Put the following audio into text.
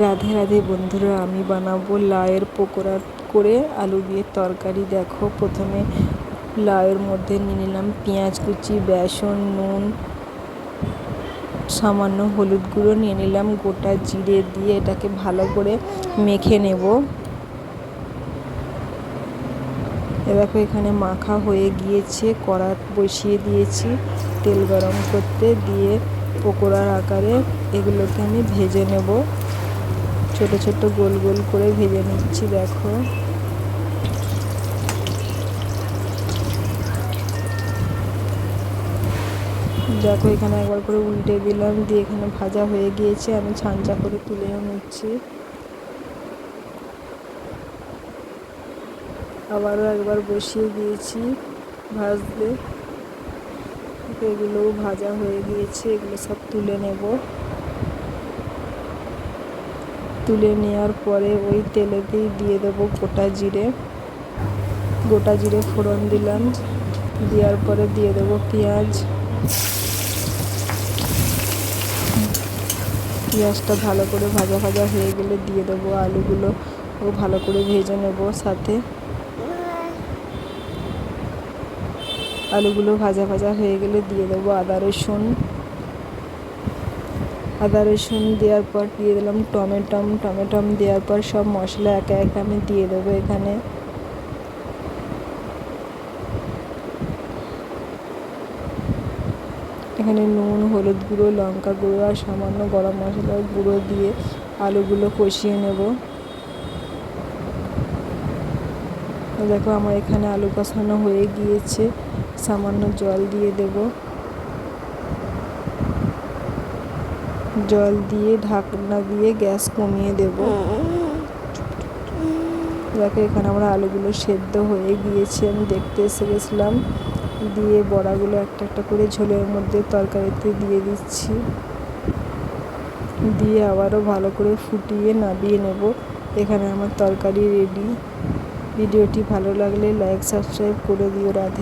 রাধে রাধে বন্ধুরা, আমি বানাবো লাউয়ের পকোড়া করে আলু দিয়ে তরকারি। দেখো, প্রথমে লাউয়ের মধ্যে নিয়ে নিলাম পেঁয়াজ কুচি, বেসন, নুন, সামান্য হলুদ গুঁড়ো, নিয়ে নিলাম গোটা জিরে দিয়ে এটাকে ভালো করে মেখে নেব। দেখো, এখানে মাখা হয়ে গিয়েছে, কড়া বসিয়ে দিয়েছি তেল গরম করতে দিয়ে পকোড়ার আকারে এগুলোকে আমি ভেজে নেব। ছোট ছোট গোল গোল করে ভেজে নিচ্ছি, দেখো। দেখো, এখানে একবার করে উল্টে দিলাম, দিয়ে এখানে ভাজা হয়ে গিয়েছে, আমি ছাঁচা করে তুলেও নিচ্ছি। আবারও একবার বসিয়ে দিয়েছি ভাজতে। এগুলোও ভাজা হয়ে গিয়েছে, এগুলো সব তুলে নেব। তুলে নেওয়ার পরে ওই তেলেতেই দিয়ে দেবো গোটা জিরে। গোটা জিরে ফোড়ন দিলাম। দেওয়ার পরে দিয়ে দেবো পেঁয়াজ। পেঁয়াজটা ভালো করে ভাজা ভাজা হয়ে গেলে দিয়ে দেবো আলুগুলো। ও ভালো করে ভেজে নেব সাথে। আলুগুলো ভাজা ভাজা হয়ে গেলে দিয়ে দেবো আদা রসুন। আদা রসুন দেওয়ার পর দিয়ে দিলাম টমেটম টমেটম দেওয়ার পর সব মশলা একে একে আমি দিয়ে দেবো এখানে। এখানে নুন, হলুদ গুঁড়ো, লঙ্কা গুঁড়ো আর সামান্য গরম মশলার গুঁড়ো দিয়ে আলুগুলো কষিয়ে নেব। দেখো আমার এখানে আলু কষানো হয়ে গিয়েছে, সামান্য জল দিয়ে দেব। জল দিয়ে, ঢাকনা দিয়ে, গ্যাস কমিয়ে দেব। দেখো, এখানে আমার আলুগুলো সেদ্ধ হয়ে গিয়েছে। আমি দেখতে এসে গেছিলাম। দিয়ে বড়াগুলো একটা একটা করে ঝোলের মধ্যে তরকারিতে দিয়ে দিচ্ছি। দিয়ে আবারও ভালো করে ফুটিয়ে নাবিয়ে নেব। এখানে আমার তরকারি রেডি ভিডিওটি ভালো লাগলে লাইক সাবস্ক্রাইব করে দিও। রাধে